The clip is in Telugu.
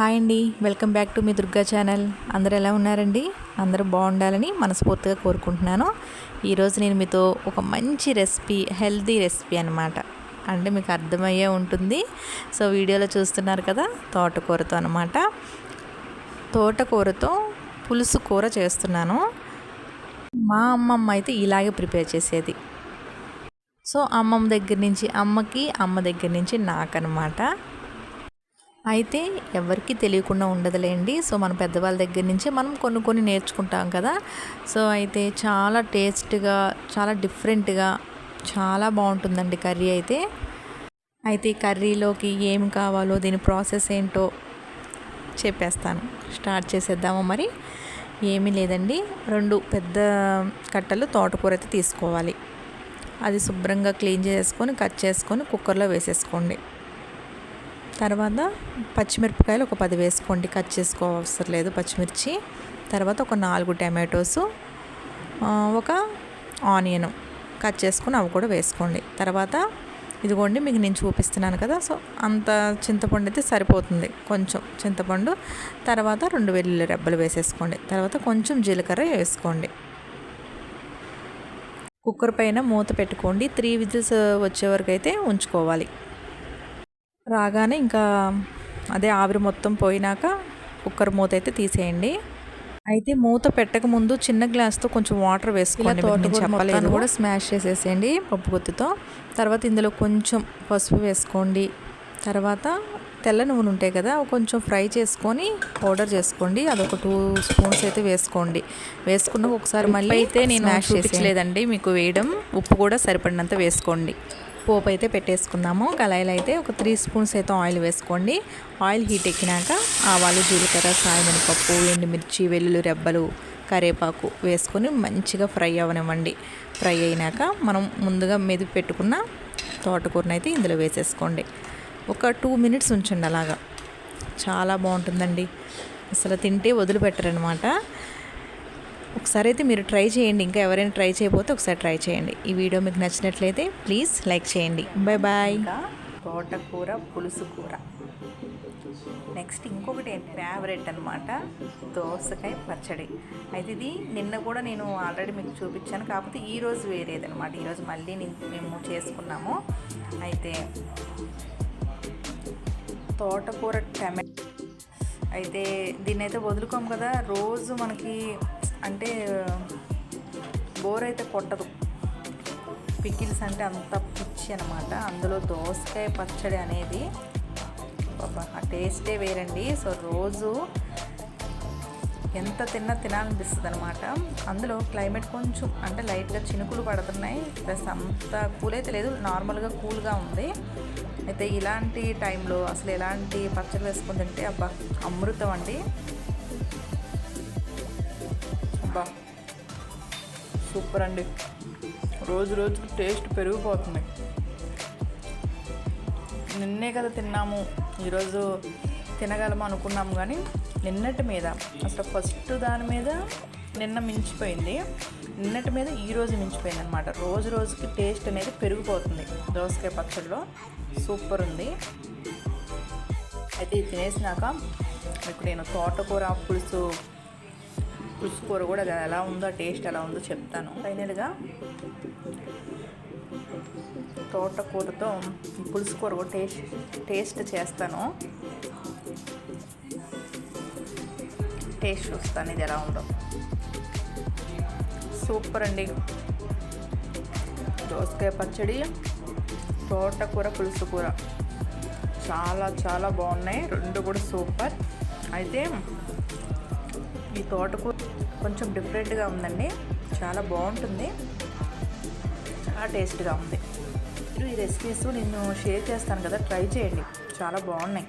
హాయ్ అండి. వెల్కమ్ బ్యాక్ టు మీ దుర్గా ఛానల్. అందరు ఎలా ఉన్నారండి? అందరూ బాగుండాలని మనస్ఫూర్తిగా కోరుకుంటున్నాను. ఈరోజు నేను మీతో ఒక మంచి రెసిపీ హెల్తీ రెసిపీ అనమాట అంటే మీకు అర్థమయ్యే ఉంటుంది. సో వీడియోలో చూస్తున్నారు కదా తోటకూరతో అనమాట తోటకూరతో పులుసు కూర చేస్తున్నాను. మా అమ్మమ్మ అయితే ఇలాగే ప్రిపేర్ చేసేది. సో అమ్మమ్మ దగ్గర నుంచి అమ్మకి అమ్మ దగ్గర నుంచి నాకనమాట అయితే ఎవరికి తెలియకుండా ఉండదులేండి. సో మన పెద్దవాళ్ళ దగ్గర నుంచి మనం కొన్ని కొన్ని నేర్చుకుంటాం కదా. సో అయితే చాలా టేస్ట్గా చాలా డిఫరెంట్గా చాలా బాగుంటుందండి కర్రీ అయితే. అయితే ఈ కర్రీలోకి ఏం కావాలో దీని ప్రాసెస్ ఏంటో చెప్పేస్తాను. స్టార్ట్ చేసేద్దాము మరి? ఏమీ లేదండి. రెండు పెద్ద కట్టలు తోటకూర అయితే తీసుకోవాలి. అది శుభ్రంగా క్లీన్ చేసుకొని కట్ చేసుకొని కుక్కర్లో వేసేసుకోండి. తర్వాత పచ్చిమిరపకాయలు ఒక పది వేసుకోండి. కట్ చేసుకోవసరం లేదు పచ్చిమిర్చి. తర్వాత ఒక నాలుగు టమాటోస్ ఒక ఆనియన్ కట్ చేసుకుని అవి కూడా వేసుకోండి. తర్వాత ఇదిగోండి మీకు నేను చూపిస్తున్నాను కదా సో అంత చింతపండు అయితే సరిపోతుంది కొంచెం చింతపండు. తర్వాత రెండు వెల్లుల్లి రెబ్బలు వేసేసుకోండి. తర్వాత కొంచెం జీలకర్ర వేసుకోండి. కుక్కర్ పైన మూత పెట్టుకోండి. త్రీ విజిల్స్ వచ్చే వరకు అయితే ఉంచుకోవాలి. రాగానే ఇంకా అదే ఆవిరి మొత్తం పోయినాక కుక్కర్ మూత అయితే తీసేయండి. అయితే మూత పెట్టక ముందు చిన్న గ్లాస్తో కొంచెం వాటర్ వేసుకోండి. చెప్పలేదు. కూడా స్మాష్ చేసేసేయండి పప్పు గుత్తితో. తర్వాత ఇందులో కొంచెం పసుపు వేసుకోండి. తర్వాత తెల్ల నువ్వులు ఉంటాయి కదా కొంచెం ఫ్రై చేసుకొని పౌడర్ చేసుకోండి. అదొక టూ స్పూన్స్ అయితే వేసుకోండి. వేసుకున్న ఒకసారి మళ్ళీ అయితే నేను మ్యాష్ చేసలేదండి మీకు వేయడం ఉప్పు కూడా సరిపడినంత వేసుకోండి. పోపు అయితే పెట్టేసుకుందాము. కళాయిలో అయితే ఒక త్రీ స్పూన్స్ అయితే ఆయిల్ వేసుకోండి. ఆయిల్ హీట్ ఎక్కినాక ఆవాలు జీలకర్ర సాయమినపప్పు ఎండుమిర్చి వెల్లుల్లి రెబ్బలు కరివేపాకు వేసుకొని మంచిగా ఫ్రై అవ్వనివ్వండి ఫ్రై అయినాక మనం ముందుగా మెదిపి పెట్టుకున్న తోటకూరని అయితే ఇందులో వేసేసుకోండి. ఒక టూ మినిట్స్ ఉంచండి అలాగా. చాలా బాగుంటుందండి. అసలు తింటే వదిలిపెట్టరనమాట ఒకసారి అయితే మీరు ట్రై చేయండి ఇంకా ఎవరైనా ట్రై చేయకపోతే ఒకసారి ట్రై చేయండి. ఈ వీడియో మీకు నచ్చినట్లయితే ప్లీజ్ లైక్ చేయండి. బాయ్ బాయ్ తోటకూర పులుసు కూర. నెక్స్ట్ ఇంకొకటి ఫేవరెట్ అనమాట దోసకాయ పచ్చడి. అయితే ఇది నిన్న కూడా నేను ఆల్రెడీ మీకు చూపించాను. కాకపోతే ఈరోజు వేరేదనమాట ఈరోజు మళ్ళీ మేము చేసుకున్నాము. అయితే తోటకూర టమాటో అయితే దీన్నైతే వదులుకోము కదా. రోజు మనకి అంటే బోర్ అయితే కొట్టదు. పికిల్స్ అంటే అంత పిచ్చి అనమాట అందులో దోసకాయ పచ్చడి అనేది ఆ టేస్టే వేరండి. సో రోజు ఎంత తిన్నా తినాలనిపిస్తుంది అనమాట అందులో క్లైమేట్ కొంచెం అంటే లైట్గా చినుకులు పడుతున్నాయి. ప్లస్ అంత కూల్ అయితే లేదు. నార్మల్గా కూల్గా ఉంది. అయితే ఇలాంటి టైంలో అసలు ఎలాంటి పచ్చడి వేసుకుని తింటే అబ్బా అమృతం అండి. అబ్బా. సూపర్ అండి రోజు రోజుకి టేస్ట్ పెరిగిపోతుంది. నిన్నే కదా తిన్నాము. ఈరోజు తినగలము అనుకున్నాము కానీ నిన్నటి మీద అసలు ఫస్ట్ దాని మీద నిన్న మించిపోయింది. నిన్నటి మీద ఈరోజు మించిపోయింది అనమాట రోజు రోజుకి టేస్ట్ అనేది పెరిగిపోతుంది. దోసకాయ పచ్చడిలో సూపర్ ఉంది అయితే తినేసినాక ఇప్పుడు నేను తోటకూర పులుసు పులుసు కూర కూడా ఎలా ఉందో టేస్ట్ ఎలా ఉందో చెప్తాను. ఫైనల్గా తోటకూరతో పులుసు కూర కూడా టేస్ట్ టేస్ట్ చేస్తాను. టేస్ట్ చూస్తాను ఇది ఎలా ఉందో. సూపర్ అండి. దోసకాయ పచ్చడి తోటకూర పులుసు కూర చాలా చాలా బాగున్నాయి. రెండు కూడా సూపర్. అయితే ఈ తోటకూర కొంచెం డిఫరెంట్గా ఉందండి. చాలా బాగుంటుంది. చాలా టేస్ట్గా ఉంది. ఈ రెసిపీస్ నేను షేర్ చేస్తాను కదా ట్రై చేయండి. చాలా బాగున్నాయి.